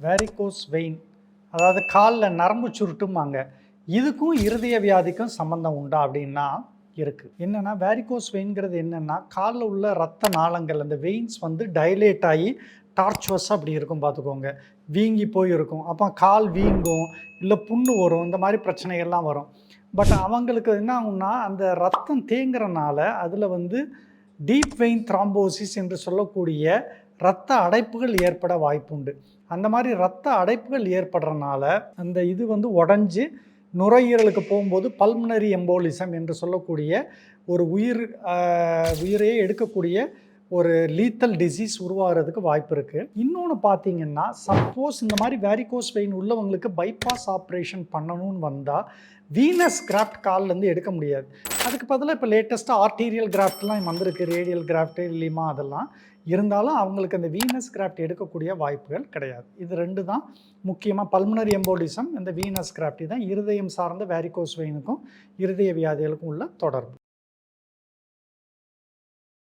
Varicose vein அதாவது காலில் நரம்பு சுருட்டுமாங்க இதுக்கும் இருதய வியாதிக்கும் சம்மந்தம் உண்டா அப்படின்னா இருக்குது என்னென்னா வேரிகோஸ் வெயின்கிறது என்னென்னா காலில் உள்ள ரத்த நாளங்கள் அந்த வெயின்ஸ் வந்து டைலேட் ஆகி டார்ச்சுவஸ் அப்படி இருக்கும் பார்த்துக்கோங்க. வீங்கி போய் இருக்கும் அப்போ கால் வீங்கும் இல்லை புண்ணு வரும் இந்த மாதிரி பிரச்சனைகள்லாம் வரும். பட் அவங்களுக்கு என்ன ஆகும்னா அந்த ரத்தம் தேங்குறனால அதில் வந்து டீப் வெயின் த்ராம்போசிஸ் என்று சொல்லக்கூடிய இரத்த அடைப்புகள் ஏற்பட வாய்ப்புண்டு. அந்த மாதிரி இரத்த அடைப்புகள் ஏற்படுறனால அந்த இது வந்து உடஞ்சி நுரையீரலுக்கு போகும்போது பல்மனரி எம்போலிசம் என்று சொல்லக்கூடிய ஒரு உயிர் உயிரையே எடுக்கக்கூடிய ஒரு லீத்தல் டிசீஸ் உருவாகிறதுக்கு வாய்ப்பு இருக்குது இன்னொன்று பார்த்தீங்கன்னா சப்போஸ் இந்த மாதிரி வேரிகோஸ் வெயின் உள்ளவங்களுக்கு பைபாஸ் ஆப்ரேஷன் பண்ணணும்னு வந்தால் வீனஸ் கிராஃப்ட் கால்லேருந்து எடுக்க முடியாது. அதுக்கு பதிலாக இப்போ லேட்டஸ்ட்டாக ஆர்டீரியல் கிராஃப்ட்லாம் வந்திருக்கு. ரேடியல் கிராஃப்ட்டு இல்லையுமா அதெல்லாம். இருந்தாலும் அவங்களுக்கு அந்த வீனஸ் கிராஃப்ட் எடுக்கக்கூடிய வாய்ப்புகள் கிடையாது. இது ரெண்டு தான். முக்கியமாக பல்மனரி எம்போலிசம் இந்த வீனஸ் கிராஃப்ட் தான் இருதயம் சார்ந்த வேரிகோஸ் வெயினுக்கும் இருதய வியாதிகளுக்கும் உள்ள தொடர்பு.